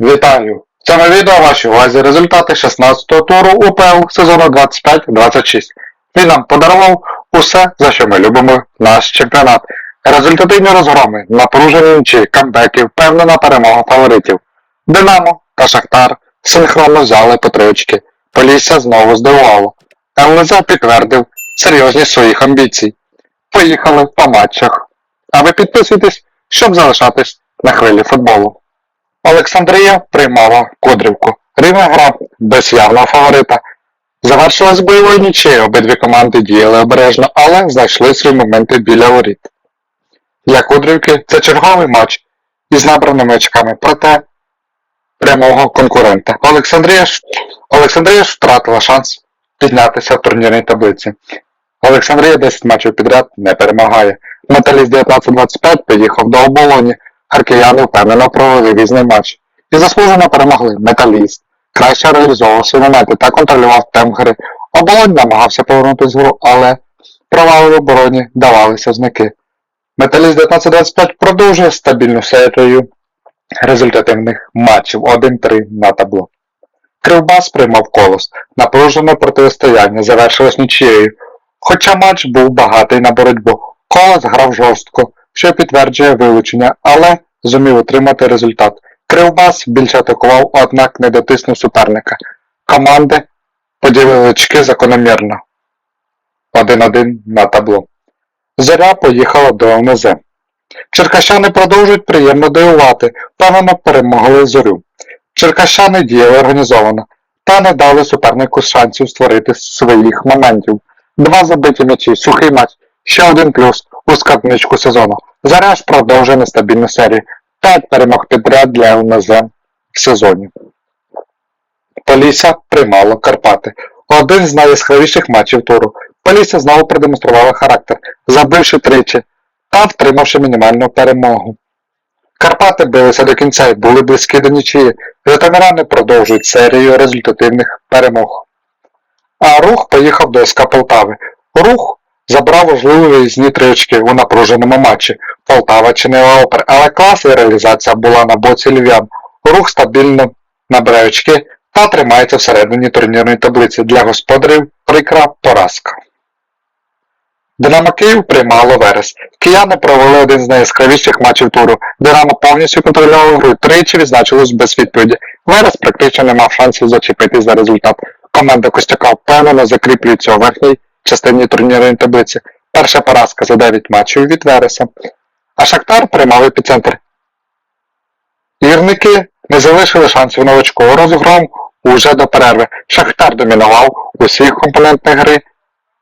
Вітаю! В цьому відео вашій увазі результати 16-го туру УПЛ сезону 25-26. Він нам подарував усе, за що ми любимо наш чемпіонат. Результативні розгроми, напружені нічі, камбеки, впевнена перемога фаворитів. Динамо та Шахтар синхронно взяли по три. Полісся знову здивувало. ЛНЗ підтвердив серйозність своїх амбіцій. Поїхали по матчах. А ви підписуйтесь, щоб залишатись на хвилі футболу. Олександрія приймала Кодрівку. Рівна гра без явного фаворита. Завершилась бойовою нічею, обидві команди діяли обережно, але знайшли свої моменти біля воріт. Для Кодрівки це черговий матч із набраними очками, проте прямого конкурента. Олександрія Олександрія ж втратила шанс піднятися в турнірній таблиці. Олександрія 10 матчів підряд не перемагає. Металіст 19-25 поїхав до оболоні. Харків'яни впевнено провели різний матч. І заслужено перемогли металіст. Краще реалізовував свої моменти та контролював темп гри. Оболонь намагався повернути з гру, але провали в обороні давалися знаки. Металіст 19-25 продовжує стабільну серію результативних матчів 1-3 на табло. Кривбас приймав колос. Напружене протистояння завершилось нічією. Хоча матч був багатий на боротьбу. Колос грав жорстко, що підтверджує вилучення, але зумів отримати результат. Кривбас більше атакував, однак не дотиснув суперника. Команди поділили очки закономірно. 1-1 на табло. Зоря поїхала до ЛНЗ. Черкащани продовжують приємно дивувати, впевнено перемогли зорю. Черкащани діяли організовано та не дали супернику шансів створити своїх моментів. Два забиті м'ячі, сухий матч, ще один плюс у складничку сезону. Заря продовжує нестабільну серію. 5 перемог підряд для ЛНЗ в сезоні. Полісся приймало Карпати. Один з найяскравіших матчів туру. Полісся знову продемонструвала характер, забивши тричі та втримавши мінімальну перемогу. Карпати билися до кінця і були близькі до нічиї. Житомиряни продовжують серію результативних перемог. А рух поїхав до СК Полтави. Рух забрав важливі виїзні три у напруженому матчі. Полтава чинила опер, але клас і реалізація була на боці львів'ян. Рух стабільно набирає очки та тримається всередині турнірної таблиці. Для господарів прикра поразка. Динамо Київ приймало Верес. Кияни провели один з найяскравіших матчів туру. Динамо повністю контролювало гру, тричі відзначилось без відповіді. Верес практично не мав шансів зачепитись за результат. Команда Костяка впевнено закріплюється у верхній частині турнірної таблиці. Перша поразка за 9 матчів від Вереса. А Шахтар приймав епіцентр. Гірники не залишили шансів новачку. Розгром уже до перерви. Шахтар домінував у всіх компонентах гри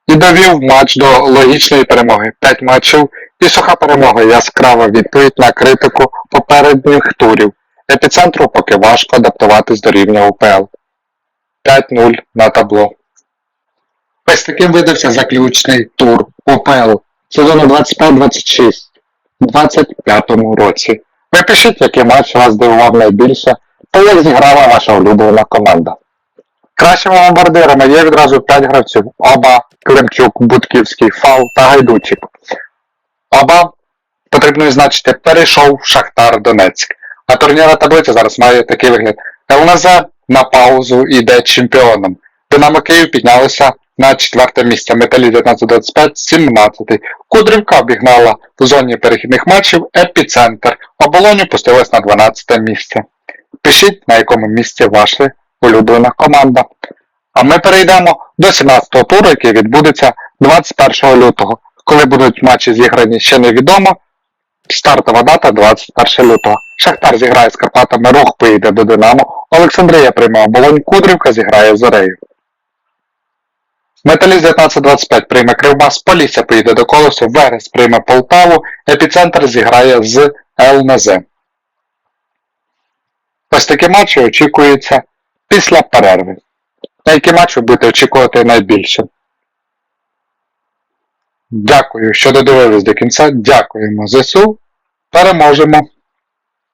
і довів матч до логічної перемоги. 5 матчів і суха перемога. Яскрава відповідь на критику попередніх турів. Епіцентру поки важко адаптуватись до рівня УПЛ. 5-0 на табло. Ось таким видався заключний тур УПЛ сезону 25-26 у 25 році. Ви пишіть, який матч вас здивував найбільше, та як зіграла ваша улюблена команда. Кращими бомбардирами є відразу 5 гравців. Оба, Климчук, Будківський, Фал та Гайдучик. Оба, потрібно відзначити, перейшов Шахтар Донецьк. А турнірна таблиця зараз має такий вигляд. ЛНЗ на паузу йде чемпіоном. Динамо Київ піднялося на четверте місце. Металі 19-25, 17. Кудрівка обігнала в зоні перехідних матчів епіцентр. Оболоні пустилась на 12 місце. Пишіть, на якому місці ваша улюблена команда. А ми перейдемо до 17-го туру, який відбудеться 21 лютого. Коли будуть матчі зіграні ще невідомо. Стартова дата 21 лютого. Шахтар зіграє з Карпатами, Рух поїде до Динамо, Олександрія прийме оболонь, Кудрівка зіграє з Зорею. Металіст 1925 прийме Кривбас, Полісся поїде до Колосу, Верес прийме Полтаву, Епіцентр зіграє з ЛНЗ. Ось такі матчі очікуються після перерви. На які матчі будете очікувати найбільше? Дякую, що додивились до кінця. Дякуємо ЗСУ. Переможемо!